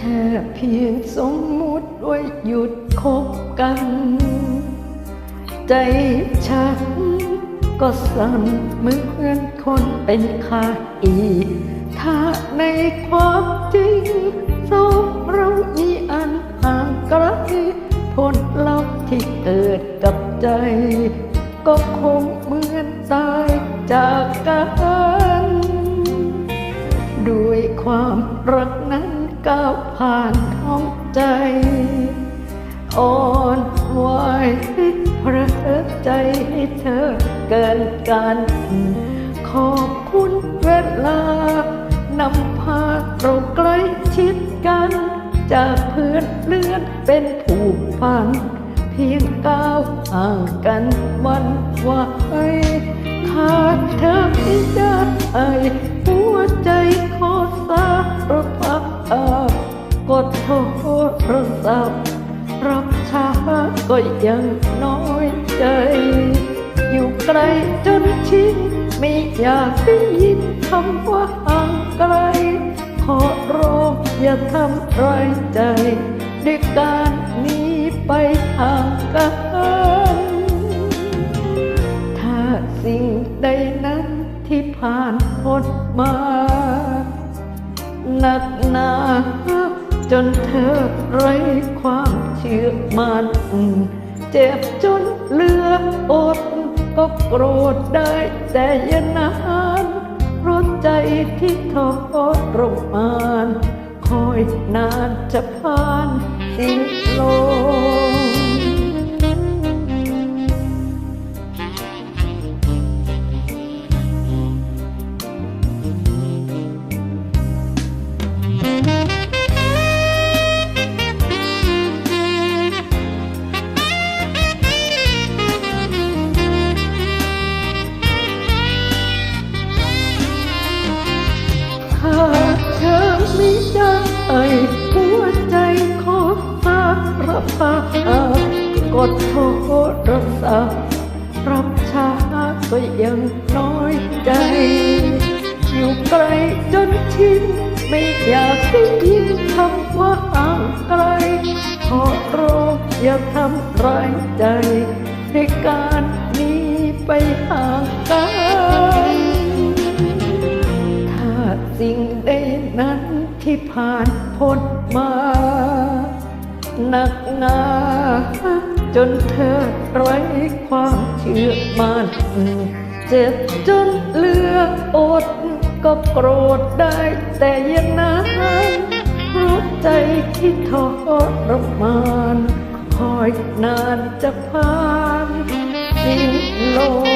ค่เพียงสมมุติว่าหยุดคบกัน ใจฉันก็สั่นเหมือนคนเป็นขาอีถ้าในความจริงสองเรามีอันห่างไกลผลลัพธ์ที่เกิดกับใจ ก็คงเหมือนตายจากกัน ด้วยความรักนั้น ก้าวผ่านท้องใจอ่อนไหวเพราะใจให้เธอเกินกัน ขอบคุณเวลานำพาเราใกล้ชิดกัน จากเพื่อนเลื่อนเป็นผูกพัน เพียงก้าวห่างกันวันไหวขาดเธอไม่ได้หัวใจ รศัพท์รับช้าก็ยังน้อยใจ อยู่ไกลจนชินไม่อยากได้ยินคำว่าห่างไกล ขอร้องอย่าทำร้ายใจด้วยการหนีไปห่างกันถ้าสิ่งใดนั้นที่ผ่านพ้นมา หนักหนา จนเธอไร้ความเชื่อมันเจ็บจนเลืออด ก็โกรธได้แต่อย่านานเพราะใจที่ทอดรมาน คอยนานจะผ่านสิ่ง ดโทรศัพท์รับช้าก็ยังน้อยใจ อยู่ไกลจนชินไม่อยากได้ยินคำว่าห่างไกล ขอร้องอย่าทำร้ายใจด้วยการนี้ไปห่างกันถ้าสิ่งใดนั้นที่ผ่านพ้นมา หนักหนาจนเธอไร้ความเชื่อมั่นเจ็บจนเลืออด ก็โกรธได้แต่ยังนั้นรู้ใจที่ทรมาน คอยนานจะผ่านสิ้นโลก